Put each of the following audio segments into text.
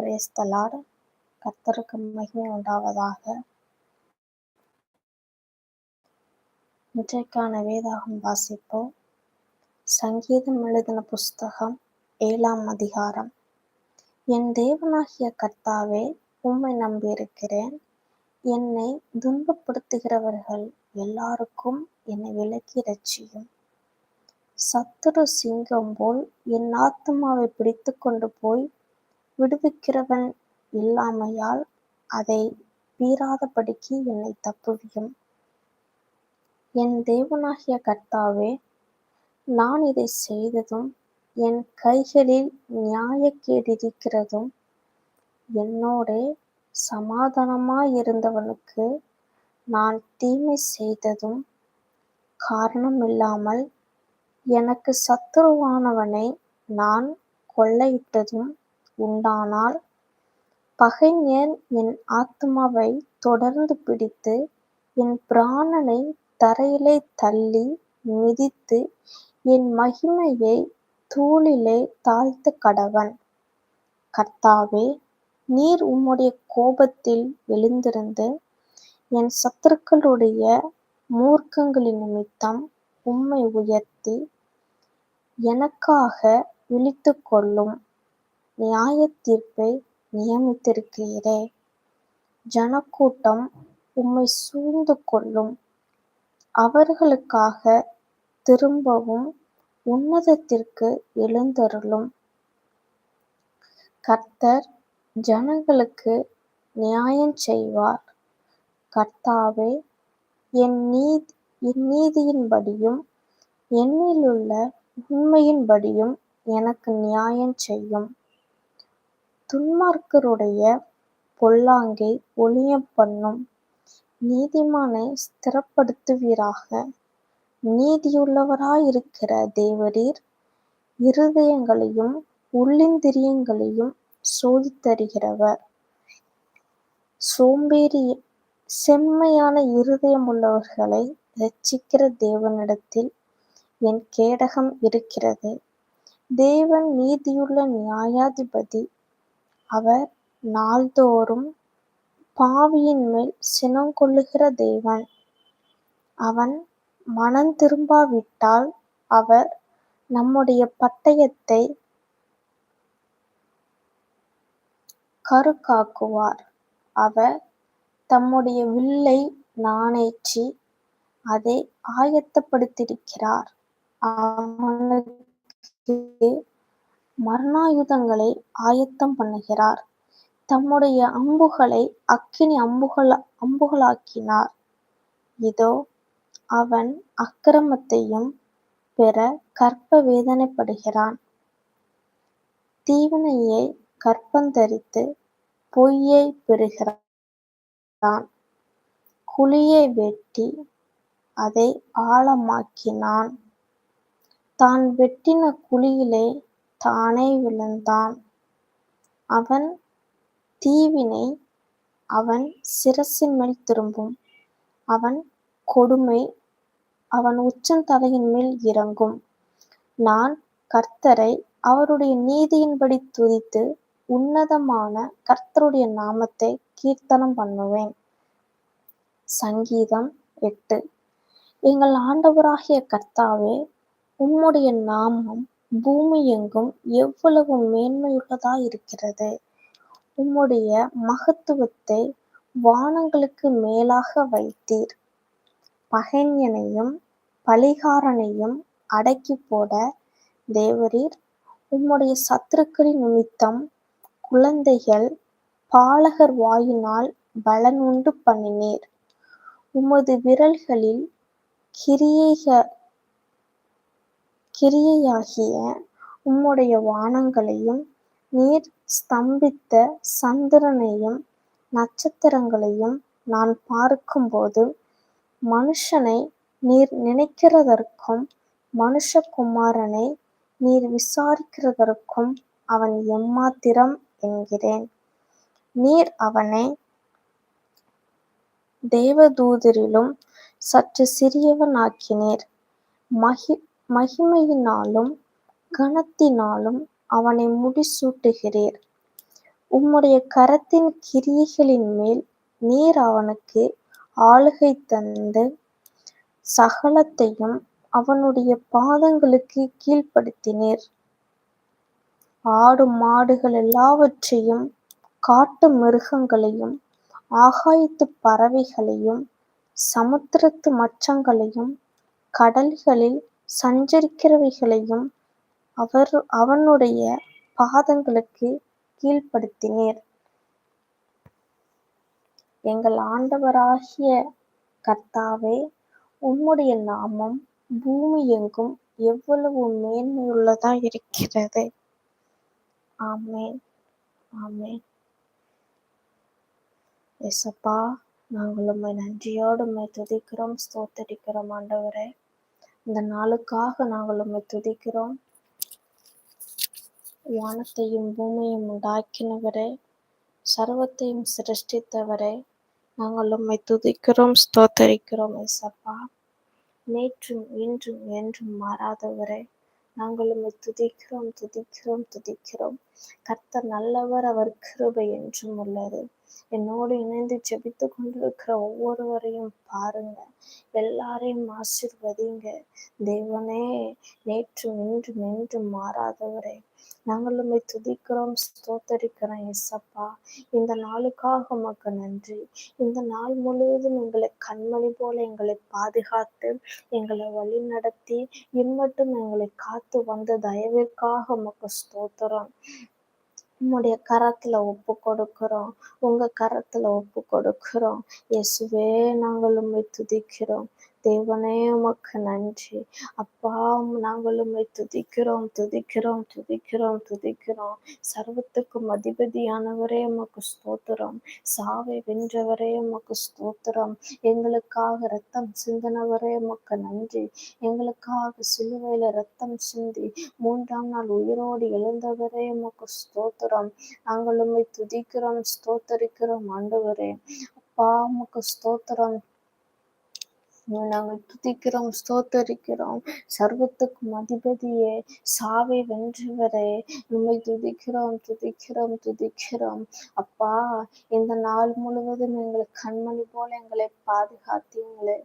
Brace த மகிமை உண்டாவதாக. இன்றைக்கான வேதாகம் வாசிப்போம். சங்கீதம் எழுதின புஸ்தகம் ஏழாம் அதிகாரம். என் தேவனாகிய கர்த்தாவே உம்மை நம்பியிருக்கிறேன். என்னை துன்பப்படுத்துகிறவர்கள் எல்லாருக்கும் என்னை விலக்கி ரட்சியும் சத்துரு சிங்கம் போல் என் ஆத்துமாவை பிடித்து கொண்டு போய் விடுவிக்கிறவன் இல்லாமையால் அதை பீறாதபடிக்கு என்னை தப்புவியும். என் தேவனாகிய கர்த்தாவே நான் இதை செய்ததும் என் கைகளில் நியாயக்கேடிருக்கிறதும் என்னோடே சமாதானமாயிருந்தவனுக்கு நான் தீமை செய்ததும் காரணமில்லாமல் எனக்கு சத்துருவானவனை நான் கொள்ளையிட்டதும் உண்டானால் பகைஞர் என் ஆத்மாவை தொடர்ந்து பிடித்து என் பிராணனை தரையிலே தள்ளி மிதித்து என் மகிமையை தூளிலே தாழ்த்து கடவன். கர்த்தாவே நீர் உம்முடைய கோபத்தில் எழுந்திருந்து என் சத்துருக்களுடைய மூர்க்கங்களின் நிமித்தம் உம்மை உயர்த்தி எனக்காக விழித்து கொள்ளும் நியாயத்தீர்ப்பை நியமித்திருக்கிறீரே. ஜனக்கூட்டம் உம்மை சூழ்ந்து கொள்ளும். அவர்களுக்காக திரும்பவும் உன்னதத்திற்கு எழுந்தருளும். கர்த்தர் ஜனங்களுக்கு நியாயம் செய்வார். கர்த்தாவே என் நீதி என் நீதியின்படியும் என்னிலுள்ள உண்மையின்படியும் எனக்கு நியாயம் செய்யும். துன்மார்க்கருடைய பொல்லாங்கை ஒழியப் பண்ணும். நீதிமானை ஸ்திரப்படுத்துவீராக. நீதியுள்ளவராயிருக்கிற தேவரீர் இருதயங்களையும் உள்ளிந்திரியங்களையும் சோதித்தருகிறவர் சோம்பேறி செம்மையான இருதயமுள்ளவர்களை ரட்சிக்கிற தேவனிடத்தில் என் கேடகம் இருக்கிறது. தேவன் நீதியுள்ள நியாயாதிபதி அவர் நாள்தோறும் பாவியின் மேல் சினம் கொள்ளுகிற தேவன். அவன் மனம் திரும்பாவிட்டால் அவர் நம்முடைய பட்டயத்தை கருக்காக்குவார் அவர் தம்முடைய வில்லை நாணேற்றி அதை ஆயத்தப்படுத்தியிருக்கிறார். அவனுக்கு மரணாயுதங்களை ஆயத்தம் பண்ணுகிறார். தம்முடைய அம்புகளை அக்கினி அம்புகள் அம்புகளாக்கினார். இதோ அவன் அக்கிரமத்தையும் பெற கற்ப வேதனைப்படுகிறான். தீவினையை கற்பந்தரித்து பொய்யை பெறுகிறான். குழியை வெட்டி அதை ஆழமாக்கினான். தான் வெட்டின குழியிலே தானே விழுந்தான். அவன் தீவினை அவன் சிரசின் மேல் திரும்பும். அவன் கொடுமை அவன் உச்சந்தலையின் மேல் இறங்கும். நான் கர்த்தரை அவருடைய நீதியின்படி துதித்து உன்னதமான கர்த்தருடைய நாமத்தை கீர்த்தனம் பண்ணுவேன். சங்கீதம் எட்டு. எங்கள் ஆண்டவராகிய கர்த்தாவே உம்முடைய நாமம் பூமி எங்கும் எவ்வளவு மேன்மையுள்ளதாயிருக்கிறது உம்முடைய மகத்துவத்தை வானங்களுக்கு மேலாக வைத்தீர். பகைஞனையும் பலிகாரனையும் அடக்கி போட தேவரீர் உம்முடைய சத்துருக்களின் நிமித்தம் குழந்தைகள் பாலகர் வாயினால் பலன் உண்டு பண்ணினீர். உமது விரல்களில் கிரியைக கிரியையாகிய உம்முடைய வானங்களையும் நீர் ஸ்தம்பித்த சந்திரனையும் நட்சத்திரங்களையும் நான் பார்க்கும்போது மனுஷனை நீர் நினைக்கிறதற்கும் மனுஷகுமாரனை நீர் விசாரிக்கிறதற்கும் அவன் எம்மாத்திரம் என்கிறேன். நீர் அவனை தேவதூதரிலும் சற்று சிறியவனாக்கினீர். மகி மகிமையினாலும் கனத்தினாலும் அவனை முடிசூட்டுகிறீர். உம்முடைய கரத்தின் கிரியைகளின் மேல் நீர் அவனுக்கு ஆளுகை தந்து சகலத்தையும் அவனுடைய பாதங்களுக்கு கீழ்ப்படுத்தினீர். ஆடு மாடுகள் எல்லாவற்றையும் காட்டு மிருகங்களையும் ஆகாயத்து பறவைகளையும் சமுத்திரத்து மச்சங்களையும் கடல்களில் சஞ்சரிக்கிறவைகளையும் அவர் அவனுடைய பாதங்களுக்கு கீழ்ப்படுத்தினீர். எங்கள் ஆண்டவராகிய கர்த்தாவே உம்முடைய நாமம் பூமி எங்கும் எவ்வளவு மேன்மையுள்ளதா இருக்கிறது. ஆமேன். ஆமேன். எசப்பா நாங்கள் உண்மை நன்றியோடு உண்மை துதிக்கிறோம் ஸ்தோத்தரிக்கிறோம் ஆண்டவரே. இந்த நாளுக்காக நாங்கள் உண்மை துதிக்கிறோம். வானத்தையும் பூமியையும் உண்டாக்கினவரே சர்வத்தையும் சிருஷ்டித்தவரே நாங்கள் உண்மை துதிக்கிறோம் ஸ்தோத்தரிக்கிறோம் எசப்பா நேற்றும் இன்றும் என்றும் மாறாதவரே நாங்கள் உண்மை துதிக்கிறோம் துதிக்கிறோம் துதிக்கிறோம். கர்த்தர் நல்லவர் அவர் கிருபை என்றும் உள்ளது. என்னோடு இணைந்து ஜெபித்து கொண்டிருக்கிற ஒவ்வொருவரையும் பாருங்க. எல்லாரையும் ஆசிர்வதிங்க. தேவனே நேற்று நின்று நின்று மாறாதவரே. நாங்கள் உண்மை துதிக்கிறோம் ஸ்தோத்தரிக்கிறோம் எஸ்அப்பா இந்த நாளுக்காக உமக்கு நன்றி. இந்த நாள் முழுவதும் எங்களை கண்மணி போல எங்களை பாதுகாத்து எங்களை வழி நடத்தி இம்மட்டும் எங்களை காத்து வந்த தயவிற்காக உமக்கு ஸ்தோத்திரம். உம்முடைய கரத்துல ஒப்பு கொடுக்கிறோம். உங்க கரத்துல ஒப்பு கொடுக்கிறோம். இயேசுவே நாங்கள் உண்மை துதிக்கிறோம். தேவனே உமக்கு நன்றி. அப்பா நாங்கள் உண்மை துதிக்கிறோம் துதிக்கிறோம் துதிக்கிறோம் துதிக்கிறோம். சர்வத்துக்கும் அதிபதியானவரே உமக்கு ஸ்தோத்திரம். சாவை வென்றவரே உமக்கு ஸ்தோத்திரம். எங்களுக்காக ரத்தம் சிந்தனவரே உமக்கு நன்றி. எங்களுக்காக சிலுவையில ரத்தம் சிந்தி மூன்றாம் நாள் உயிரோடு எழுந்தவரே உமக்கு ஸ்தோத்திரம். நாங்கள் உண்மை துதிக்கிறோம் ஸ்தோத்தரிக்கிறோம் ஆண்டவரே. அப்பா உமக்கு ஸ்தோத்திரம். நாங்கள் துதிக்கிறோம் ஸ்தோத்தரிக்கிறோம். சர்வத்துக்கும் அதிபதியே சாவை வென்றவரே நம்மை துதிக்கிறோம் துதிக்கிறோம் துதிக்கிறோம். அப்பா இந்த நாள் முழுவதும் எங்களை கண்மணி போல எங்களை பாதுகாத்தீங்களே.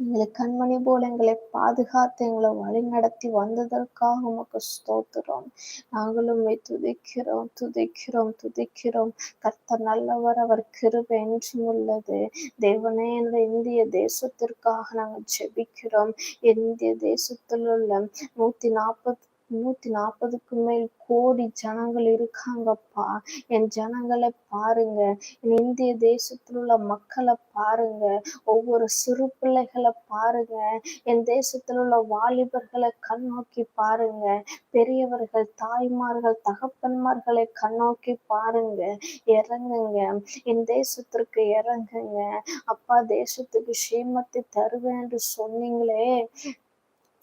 எங்களை கண்மணி போல எங்களை பாதுகாத்து எங்களை வழி நடத்தி வந்ததற்காக உமக்கு ஸ்தோத்திரம். நாங்களும் துதிக்கிறோம் துதிக்கிறோம் துதிக்கிறோம். கர்த்தர் நல்லவர் அவர் கிருபை என்றும் உள்ளது. தேவனே இந்த இந்திய தேசத்திற்காக நாங்கள் ஜெபிக்கிறோம். இந்திய தேசத்தில் உள்ள நூத்தி நாற்பத்தி நூத்தி நாற்பதுக்கு மேல் கோடி ஜனங்கள் இருக்காங்கப்பா. என் ஜனங்களை பாருங்க. இந்திய தேசத்தில் உள்ள மக்களை பாருங்க. ஒவ்வொரு சிறு பிள்ளைகளை பாருங்க. என் தேசத்தில் உள்ள வாலிபர்களை கண்ணோக்கி பாருங்க. பெரியவர்கள் தாய்மார்கள் தகப்பன்மார்களை கண்ணோக்கி பாருங்க. இறங்குங்க. என் தேசத்திற்கு இறங்குங்க. அப்பா தேசத்துக்கு சீமத்தை தருவேன் என்று சொன்னீங்களே.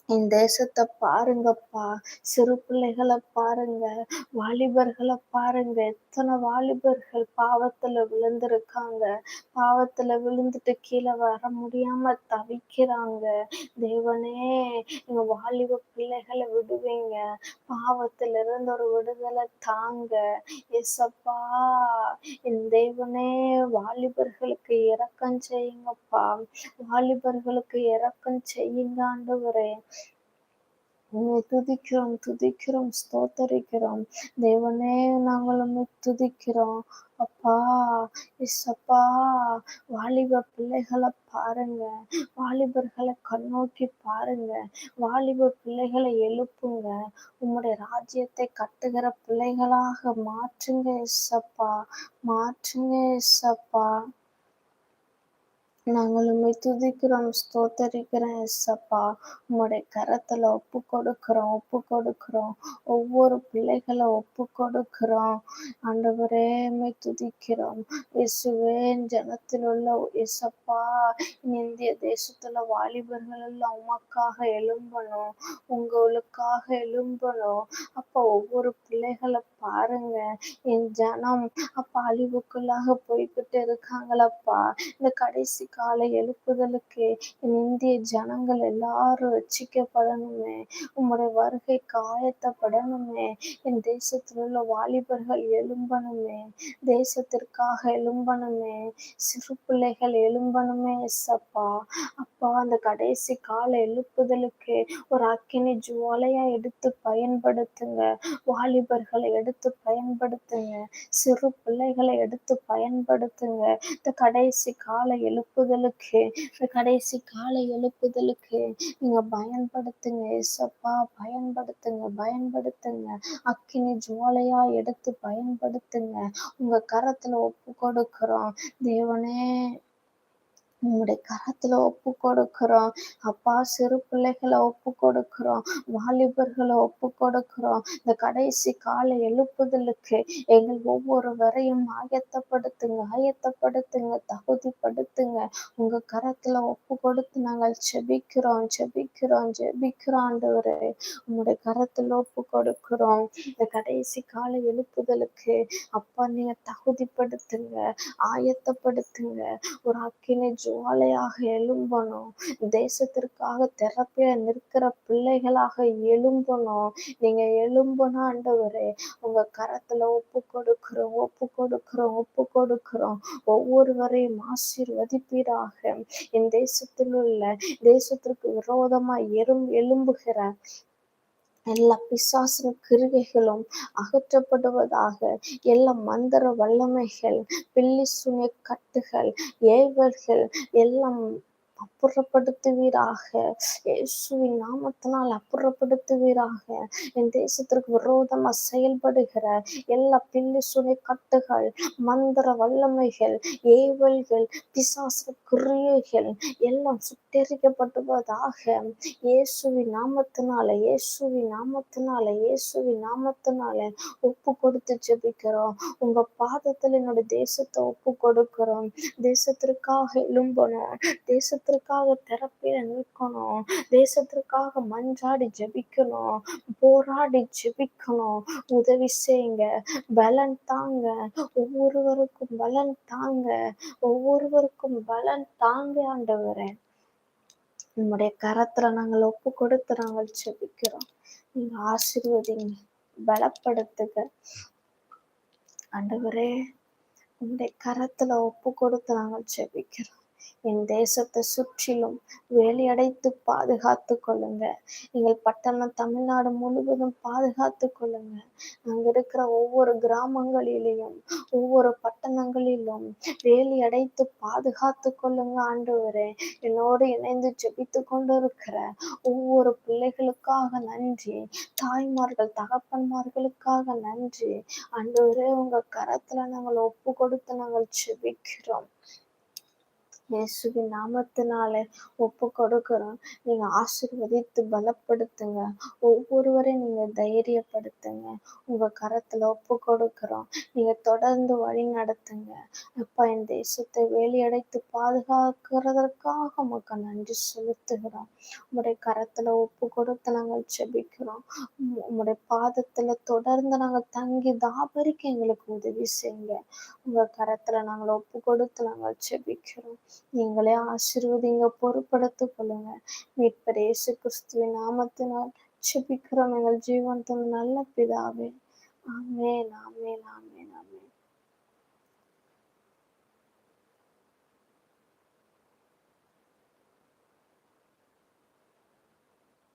என் தேசத்தை பாருங்கப்பா. சிறு பிள்ளைகளை பாருங்க. வாலிபர்களை பாருங்க. எத்தனை வாலிபர்கள் பாவத்துல விழுந்திருக்காங்க. பாவத்துல விழுந்துட்டு கீழே வர முடியாம தவிக்கிறாங்க. தேவனே எங்க வாலிப பிள்ளைகளை விடுவீங்க. பாவத்துல இருந்து ஒரு விடுதலை தாங்க. எசப்பா என் தேவனே வாலிபர்களுக்கு இறக்கம் செய்யுங்கப்பா. வாலிபர்களுக்கு இறக்கம் செய்யுங்க ஆண்டவரே. உண்மை துதிக்கிறோம் துதிக்கிறோம் ஸ்தோத்தரிக்கிறோம். தேவனே நாங்கள் உண்மை துதிக்கிறோம். அப்பா இசப்பா வாலிப பிள்ளைகளை பாருங்க. வாலிபர்களை கண்ணோக்கி பாருங்க. வாலிப பிள்ளைகளை எழுப்புங்க. உம்முடைய ராஜ்யத்தை கட்டுகிற பிள்ளைகளாக மாற்றுங்க இசப்பா மாற்றுங்க இசப்பா நாங்கள் உண்மை துதிக்கிறோம் ஸ்தோத்தரிக்கிறோம் எஸ்ஸப்பா உங்களுடைய கரத்துல ஒப்பு கொடுக்கிறோம் ஒப்பு கொடுக்கிறோம். ஒவ்வொரு பிள்ளைகளை ஒப்பு கொடுக்கிறோம். ஆண்டவரே உண்மை துதிக்கிறோம். இயேசுவே ஜனத்தில் உள்ள எஸ்ஸப்பா இந்திய தேசத்துல வாலிபர்கள் எல்லாம் உமக்காக எழும்பணும். உங்களுக்காக எழும்பணும். அப்போ ஒவ்வொரு பிள்ளைகளை பாருங்க. என் ஜனம் அப்பா அழிவுக்குள்ளாக போய்கிட்டு இருக்காங்களப்பா. இந்த கடைசி காலை எழுப்புதலுக்கு என் இந்திய ஜனங்கள் எல்லாரும் ரட்சிக்கப்படணுமே. உம்முடைய வருகை காயத்தப்படணுமே. என் தேசத்தில் உள்ள வாலிபர்கள் எழும்பணுமே. தேசத்திற்காக எழும்பணுமே. சிறு பிள்ளைகள் எழும்பணுமே எஸ்அப்பா அப்பா அந்த கடைசி கால எழுப்புதலுக்கு ஒரு அக்கினி ஜுவாலையா எடுத்து பயன்படுத்துங்க. வாலிபர்களை எடுத்து பயன்படுத்துங்க. சிறு பிள்ளைகளை எடுத்து பயன்படுத்துங்க. இந்த கடைசி கால எழுப்புதலுக்கு இந்த கடைசி காலை எழுப்புதலுக்கு நீங்க பயன்படுத்துங்க ஏசப்பா பயன்படுத்துங்க பயன்படுத்துங்க. அக்கினி ஜுவாலையா எடுத்து பயன்படுத்துங்க. உங்க கரத்துல ஒப்பு கொடுக்கிறோம். தேவனே உங்களுடைய கரத்துல ஒப்பு கொடுக்கிறோம். அப்பா சிறு பிள்ளைகளை ஒப்பு கொடுக்கிறோம். வாலிபர்களை ஒப்பு கொடுக்கிறோம். இந்த கடைசி கால எழுப்புதலுக்கு எங்கள் ஒவ்வொருவரையும் ஆயத்தப்படுத்துங்க ஆயத்தப்படுத்துங்க தகுதிப்படுத்துங்க. உங்க கரத்துல ஒப்பு கொடுத்து நாங்கள் செபிக்கிறோம் செபிக்கிறோம் ஜெபிக்கிறோம் உங்களுடைய கரத்துல ஒப்பு கொடுக்கிறோம். இந்த கடைசி கால எழுப்புதலுக்கு அப்பா நீங்க தகுதிப்படுத்துங்க ஆயத்தப்படுத்துங்க. ஒரு அக்கினி ஜுவாலையாக எழும்பணும் தேசத்திற்காக திறப்பில நிற்கிற பிள்ளைகளாக எழும்பணும் நீங்க எழும்பணும் ஆண்டவரே உங்க கரத்துல ஒப்பு கொடுக்கிறோம் ஒப்பு கொடுக்கிறோம் ஒப்பு கொடுக்கிறோம். ஒவ்வொருவரையும் ஆசீர்வதிப்பீராக. என் தேசத்தில் உள்ள தேசத்திற்கு விரோதமா எறும் எழும்புகிற எல்லா பிசாசின் கிருகைகளும் அகற்றப்படுவதாக எல்லா மந்திர வல்லமைகள் பில்லி சுனிய கட்டுகள் ஏவல்கள் எல்லாம் அப்புறப்படுத்துவீராக. இயேசுவின் நாமத்தினால் அப்புறப்படுத்துவீராக. என் தேசத்திற்கு விரோதமா செயல்படுகிற எல்லா பில்லி சுனை கட்டுகள் மந்திர வல்லமைகள் ஏவல்கள் பிசாசு கிரியைகள் எல்லாம் சுட்டெரிக்கப்படுவதாக இயேசுவின் நாமத்தினால இயேசுவின் நாமத்தினால இயேசுவின் நாமத்தினால ஒப்பு கொடுத்து ஜெபிக்கிறோம். உங்க பாதத்தில் என்னோட தேசத்தை ஒப்பு கொடுக்கிறோம் தேசத்திற்காக எழும்பணும். தேசத்திற்காக திறப்பில நிற்கணும் தேசத்திற்காக மஞ்சாடி ஜெபிக்கணும். போராடி ஜெபிக்கணும். உதவி செய்யுங்க பலன் தாங்க. ஒவ்வொருவருக்கும் பலன் தாங்க. ஒவ்வொருவருக்கும் பலன் தாங்க ஆண்டவரே. நம்முடைய கரத்துல நாங்கள் ஒப்பு கொடுத்து நாங்கள் ஜெபிக்கிறோம். நீங்க ஆசீர்வதிங்க. பலப்படுத்துக ஆண்டவரே உங்களுடைய கரத்துல ஒப்பு கொடுத்து நாங்கள் ஜெபிக்கிறோம். என் தேசத்தை சுற்றிலும் வேலையடைத்து பாதுகாத்து கொள்ளுங்க எங்கள் பட்டணம் தமிழ்நாடு முழுவதும் பாதுகாத்து கொள்ளுங்க அங்க இருக்கிற ஒவ்வொரு கிராமங்களிலேயும் ஒவ்வொரு பட்டணங்களிலும் வேலி அடைத்து பாதுகாத்து கொள்ளுங்க ஆண்டவரே. என்னோடு இணைந்து ஜெபித்து கொண்டு இருக்கிற ஒவ்வொரு பிள்ளைகளுக்காக நன்றி. தாய்மார்கள் தகப்பன்மார்களுக்காக நன்றி. ஆண்டவரே உங்க கரத்துல நாங்கள் ஒப்பு கொடுத்து நாங்கள் ஜெபிக்கிறோம். இயேசுவின் நாமத்தினாலே ஒப்பு கொடுக்கிறோம் நீங்க ஆசிர்வதித்து பலப்படுத்துங்க. ஒவ்வொருவரையும் நீங்க தைரியப்படுத்துங்க. உங்க கரத்துல ஒப்பு கொடுக்கிறோம் நீங்க தொடர்ந்து வழி நடத்துங்க. அப்பா என் தேசத்தை வேலியடைத்து பாதுகாக்கிறதற்காக உமக்கு நன்றி செலுத்துகிறோம். உங்களுடைய கரத்துல ஒப்பு கொடுத்து நாங்கள் செபிக்கிறோம் உங்களுடைய பாதத்துல தொடர்ந்து நாங்கள் தங்கி தாபரிக்க எங்களுக்கு உதவி செய்யுங்க. உங்க கரத்துல நாங்கள் ஒப்பு கொடுத்து நாங்கள் செபிக்கிறோம் நீங்களே ஆசிர்வதிங்க பொறுப்படுத்திக் கொள்ளுங்க. மீட்பர் இயேசு கிறிஸ்துவின் நாமத்தினால் ஜெபிக்கிறோம். எங்கள் ஜீவன் நல்ல பிதாவே. ஆமேன் ஆமேன் ஆமேன் ஆமேன்.